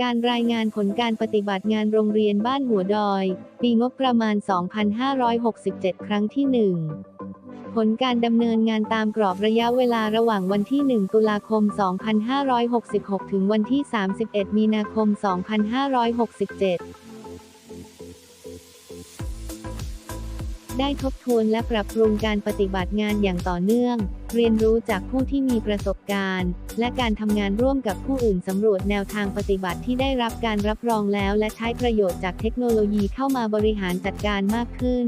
การรายงานผลการปฏิบัติงานโรงเรียนบ้านหัวดอย ปีงบประมาณ 2567 ครั้งที่ 1 ผลการดำเนินงานตามกรอบระยะเวลาระหว่างวันที่ 1 ตุลาคม 2566 ถึงวันที่ 31 มีนาคม 2567 ได้ทบทวนและปรับปรุงการปฏิบัติงานอย่างต่อเนื่อง เรียนรู้จากผู้ที่มีประสบการณ์ และการทำงานร่วมกับผู้อื่นสำรวจแนวทางปฏิบัติที่ได้รับการรับรองแล้ว และใช้ประโยชน์จากเทคโนโลยีเข้ามาบริหารจัดการมากขึ้น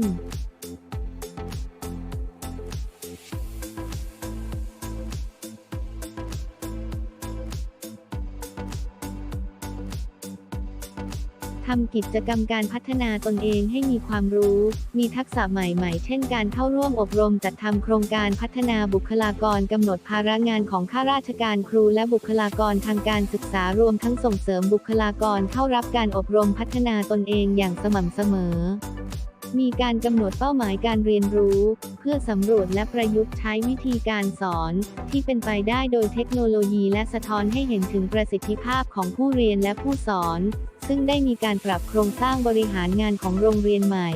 ทำกิจกรรมการพัฒนาตนเองให้มีความรู้ มีทักษะใหม่ๆ เช่นการเข้าร่วมอบรมจัดทำโครงการพัฒนาบุคลากรกำหนดภาระงานของข้าราชการครูและบุคลากรทางการศึกษารวมทั้งส่งเสริมบุคลากรเข้ารับการอบรมพัฒนาตนเองอย่างสม่ำเสมอ มีการกำหนดเป้าหมายการเรียนรู้ เพื่อสำรวจและประยุกต์ใช้วิธีการสอน ที่เป็นไปได้โดยเทคโนโลยีและสะท้อนให้เห็นถึงประสิทธิภาพของผู้เรียนและผู้สอน ซึ่งได้มีการปรับโครงสร้างบริหารงานของโรงเรียนใหม่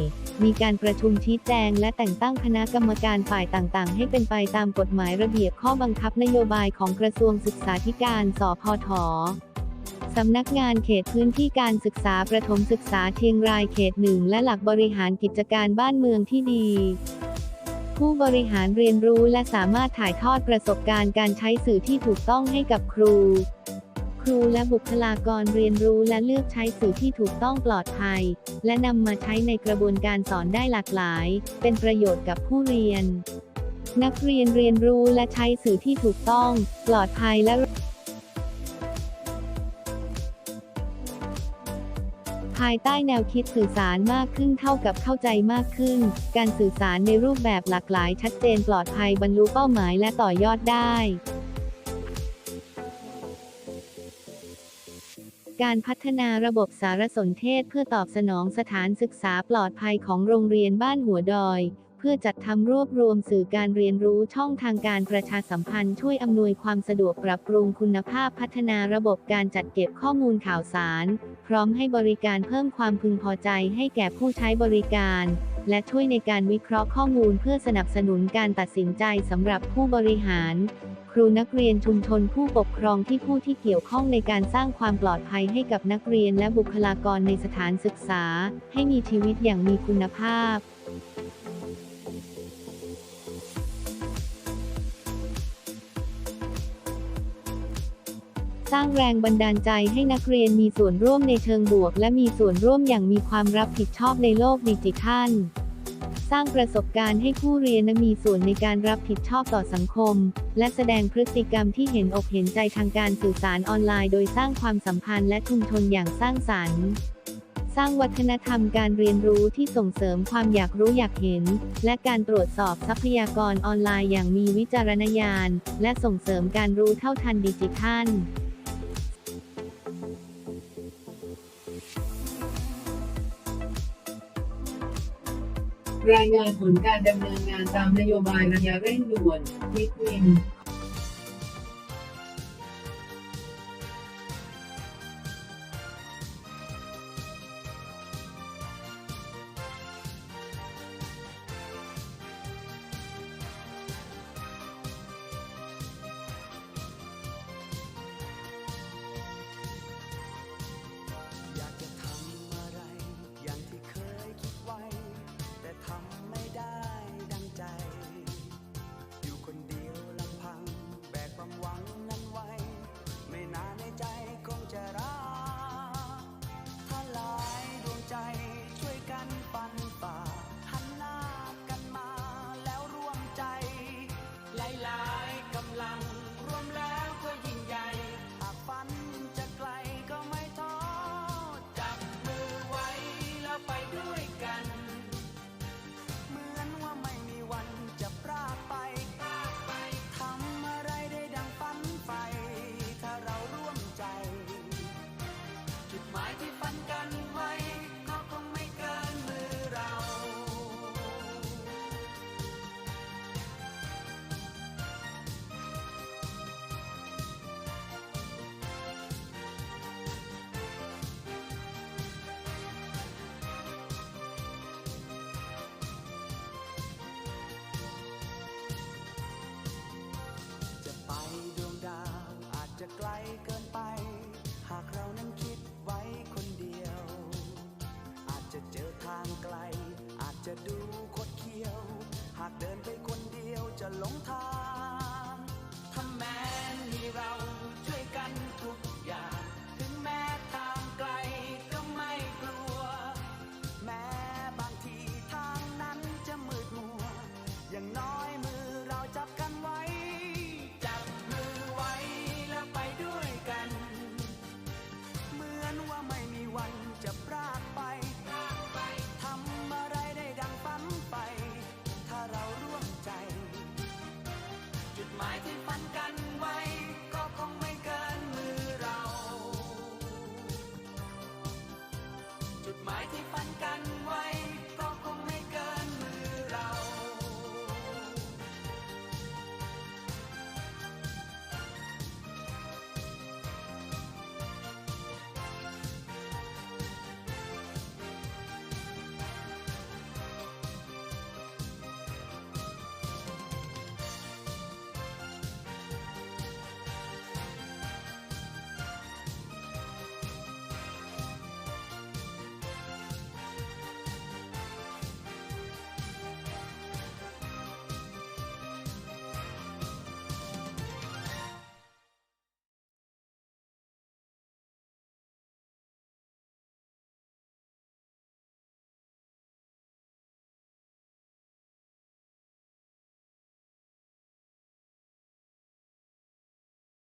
มีการประชุมชี้แจงและแต่งตั้งคณะกรรมการฝ่ายต่างๆ ให้เป็นไปตามกฎหมายระเบียบข้อบังคับนโยบายของกระทรวงศึกษาธิการ สพท สำนักงานเขตพื้นที่การศึกษาประถมศึกษาเชียงรายเขตหนึ่งและหลักบริหารกิจการบ้านเมืองที่ดี ผู้บริหารเรียนรู้และสามารถถ่ายทอดประสบการณ์การใช้สื่อที่ถูกต้องให้กับครู ครูและบุคลากรเรียนรู้และเลือกใช้สื่อที่ถูกต้องปลอดภัย และนำมาใช้ในกระบวนการสอนได้หลากหลาย เป็นประโยชน์กับผู้เรียน นักเรียนเรียนรู้และใช้สื่อที่ถูกต้อง ปลอดภัยและ ภายใต้แนวคิดสื่อสารมากขึ้นเท่ากับเข้าใจมากขึ้น การสื่อสารในรูปแบบหลากหลายชัดเจนปลอดภัยบรรลุเป้าหมายและต่อยอดได้ การพัฒนาระบบสารสนเทศเพื่อตอบสนองสถานศึกษาปลอดภัยของโรงเรียนบ้านหัวดอย เพื่อจัดทำรวบรวมสื่อการเรียนรู้ช่องทางการประชาสัมพันธ์ช่วยอำนวยความสะดวกปรับปรุงคุณภาพพัฒนาระบบการจัดเก็บข้อมูลข่าวสาร พร้อมให้บริการเพิ่มความพึงพอใจให้แก่ผู้ใช้บริการ และช่วยในการวิเคราะห์ข้อมูลเพื่อสนับสนุนการตัดสินใจสำหรับผู้บริหาร ครูนักเรียนชุมชนผู้ปกครองที่ผู้ที่เกี่ยวข้องในการสร้างความปลอดภัยให้กับนักเรียนและบุคลากรในสถานศึกษา ให้มีชีวิตอย่างมีคุณภาพ สร้างแรงบันดาลใจให้นักเรียนมีส่วนร่วมในเชิงบวก และมีส่วนร่วมอย่างมีความรับผิดชอบในโลกดิจิทัล สร้างประสบการณ์ให้ผู้เรียนมีส่วนในการรับผิดชอบต่อสังคม และแสดงพฤติกรรมที่เห็นอกเห็นใจทางการสื่อสารออนไลน์ โดยสร้างความสัมพันธ์และชุมชนอย่างสร้างสรรค์สร้างวัฒนธรรมการเรียนรู้ที่ส่งเสริมความอยากรู้อยากเห็น และการตรวจสอบทรัพยากรออนไลน์อย่างมีวิจารณญาณ และส่งเสริมการรู้เท่าทันดิจิทัล รายงานผลการดำเนินงานตามนโยบายระยะเร่งด่วนวิกวิน เดินไปคนเดียวจะหลงทาง